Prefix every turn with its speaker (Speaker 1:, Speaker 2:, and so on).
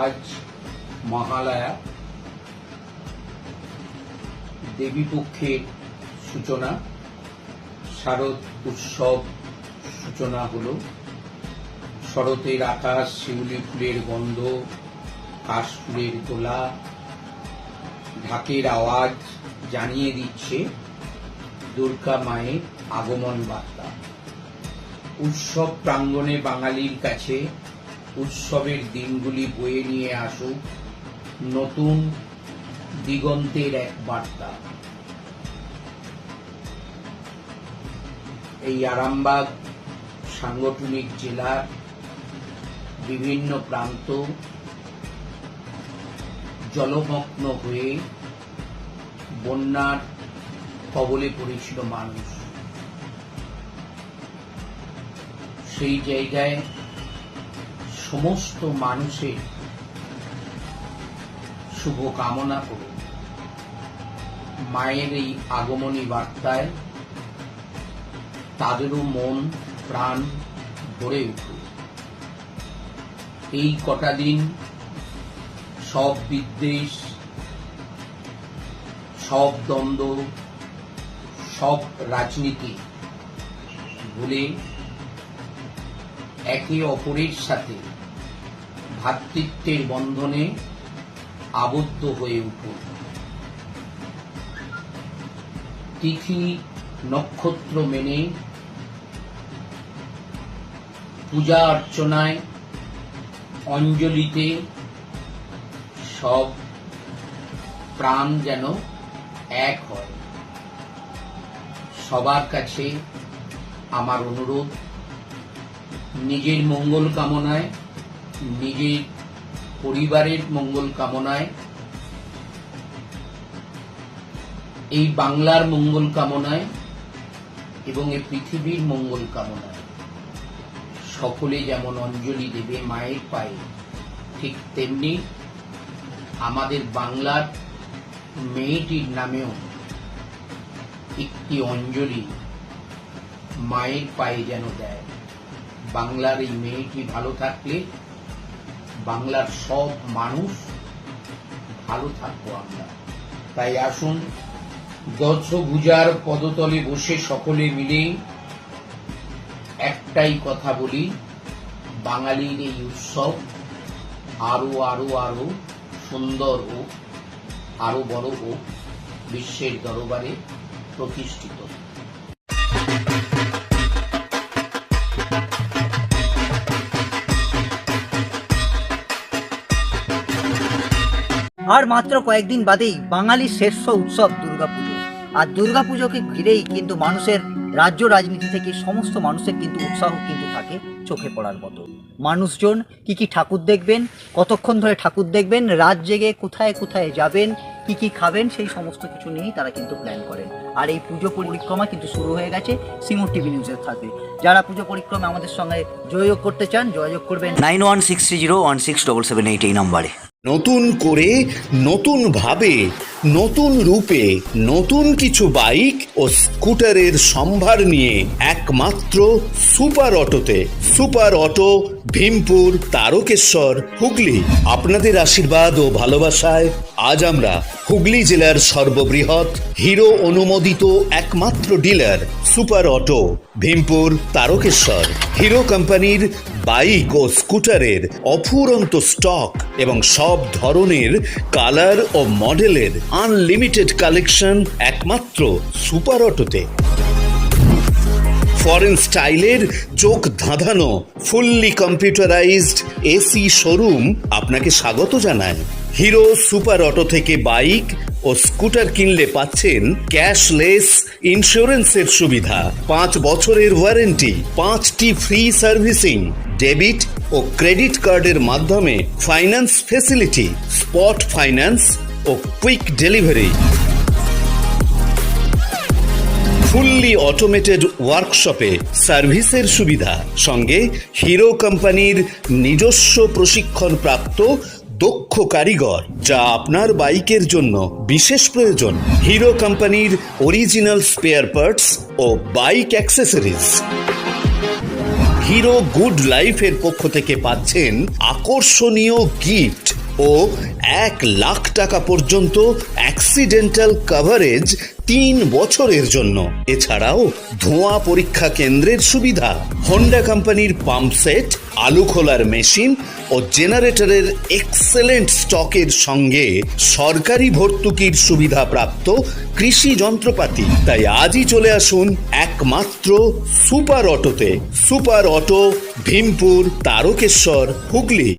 Speaker 1: আজ মহালয়া দেবীপক্ষের সূচনা, শারদ উৎসব সূচনা হলো। শরতের আকাশ, শিউলি ফুলের গন্ধ কাশফুলের তোলা, ঢাকের আওয়াজ জানিয়ে দিচ্ছে দুর্গা মায়ের আগমন বার্তা। উৎসব প্রাঙ্গণে বাঙালির কাছে উৎসবের দিনগুলি বয়ে নিয়ে আসুক নতুন দিগন্তের এক বার্তা। এই আরামবাগ সাংগঠনিক জেলার বিভিন্ন প্রান্ত জলমগ্ন হয়ে বন্যার কবলে পড়েছিল মানুষ। সেই জায়গায় সমস্ত মানুষের শুভ কামনা করে মায়ের এই আগমনী বার্তায় তাদেরও মন, প্রাণ ভরে উঠুক। এই কটা দিন সব বিদ্বেষ, সব দ্বন্দ্ব, সব রাজনীতি ভুলে একে অপরের সাথে ভ্রাতৃত্বের বন্ধনে আবদ্ধ হয়ে উঠুন তিথি নক্ষত্র মেনে পূজা অর্চনায় অঞ্জলিতে সব প্রাণ যেন এক হয়। সবার কাছে আমার অনুরোধ, নিজের মঙ্গল কামনায় নিজের পরিবারের মঙ্গল কামনায়, এই বাংলার মঙ্গল কামনায় এবং এই পৃথিবীর মঙ্গল কামনায়। সকলে যেমন অঞ্জলি দেবে মায়ের পায়ে, ঠিক তেমনি আমাদের বাংলার মেয়েটির নামেও একটি অঞ্জলি মায়ের পায়ে যেন দেয়। বাংলার এই মেয়েটি ভালো থাকলে বাংলার সব মানুষ ভালো থাকব আমরা। তাই আসুন দশভুজার পদতলে বসে সকলে মিলে একটাই কথা বলি, বাঙালির এই উৎসব আরও আরও আরও সুন্দর হোক আরও বড় হোক বিশ্বের দরবারে প্রতিষ্ঠিত।
Speaker 2: আর মাত্র কয়েকদিন বাদেই বাঙালির শ্রেষ্ঠ উৎসব দুর্গাপুজো। আর দুর্গাপুজোকে ঘিরেই কিন্তু মানুষের রাজ্য রাজনীতি থেকে সমস্ত মানুষের কিন্তু উৎসাহ কিন্তু থাকে চোখে পড়ার মতো। মানুষজন কি কি ঠাকুর দেখবেন, কতক্ষণ ধরে ঠাকুর দেখবেন, রাত জেগে কোথায় কোথায় যাবেন, কি কি খাবেন, সেই সমস্ত কিছু নিয়েই তারা কিন্তু প্ল্যান করেন। আর এই পুজো পরিক্রমা কিন্তু শুরু হয়ে গেছে সিঙ্গুর টিভি নিউজের সাথে যারা পুজো পরিক্রমা আমাদের সঙ্গে যোগাযোগ করতে চান, যোগাযোগ করবেন
Speaker 3: nine one six three zero one six double seven eight এই নম্বরে।
Speaker 4: নতুন করে, নতুন ভাবে, নতুন রূপে, নতুন কিছু বাইক ও স্কুটারের সম্ভার নিয়ে একমাত্র সুপার অটোতে। Super auto, Bhimpur, Tarakeswar, Hooghly. আপনাদের আশীর্বাদ ও ভালোবাসায় আজ আমরা হুগলি জেলার সর্ববৃহৎ, হিরো অনুমোদিত একমাত্র dealer super auto, Bhimpur, Tarakeswar. Hero কোম্পানির বাইক ও স্কুটারের অফুরন্ত স্টক এবং সব ধরনের কালার ও মডেলের আনলিমিটেড কালেকশন একমাত্র সুপার অটোতে। ফরেন স্টাইলের চোখ ধাঁধানো ফুললি কম্পিউটারাইজড এসি শোরুম আপনাকে স্বাগত জানায়। হিরো সুপার অটো থেকে বাইক ও স্কুটার কিনলে পাচ্ছেন ক্যাশলেস ইন্স্যুরেন্সের সুবিধা। পাঁচ বছরের ওয়ারেন্টি পাঁচটি ফ্রি সার্ভিসিং ডেবিট ও ক্রেডিট কার্ডের মাধ্যমে ফাইন্যান্স ফেসিলিটি স্পট ফাইন্যান্স ও কুইক ডেলিভারি ফুললি অটোমেটেড ওয়ার্কশপে সার্ভিসের সুবিধা। সঙ্গে হিরো কোম্পানির নিজস্ব প্রশিক্ষণপ্রাপ্ত দক্ষ কারিগর, যা আপনার বাইকের জন্য বিশেষ প্রয়োজন। হিরো কোম্পানির অরিজিনাল স্পেয়ার পার্টস ও বাইক অ্যাক্সেসরিজ হিরো গুড লাইফের পক্ষ থেকে পাচ্ছেন আকর্ষণীয় গিফট ও এক লাখ টাকা পর্যন্ত অ্যাক্সিডেন্টাল কভারেজ তিন বছরের জন্য। এছাড়াও ধোঁয়া পরীক্ষা কেন্দ্রের সুবিধা। হোন্ডা কোম্পানির পাম্প সেট আলু খোলার মেশিন ও জেনারেটরের এক্সেলেন্ট স্টকের সঙ্গে সরকারি ভর্তুকির সুবিধা প্রাপ্ত কৃষি যন্ত্রপাতি। তাই আজই চলে আসুন একমাত্র সুপার অটোতে। Super auto, Bhimpur, Tarakeswar, Hooghly.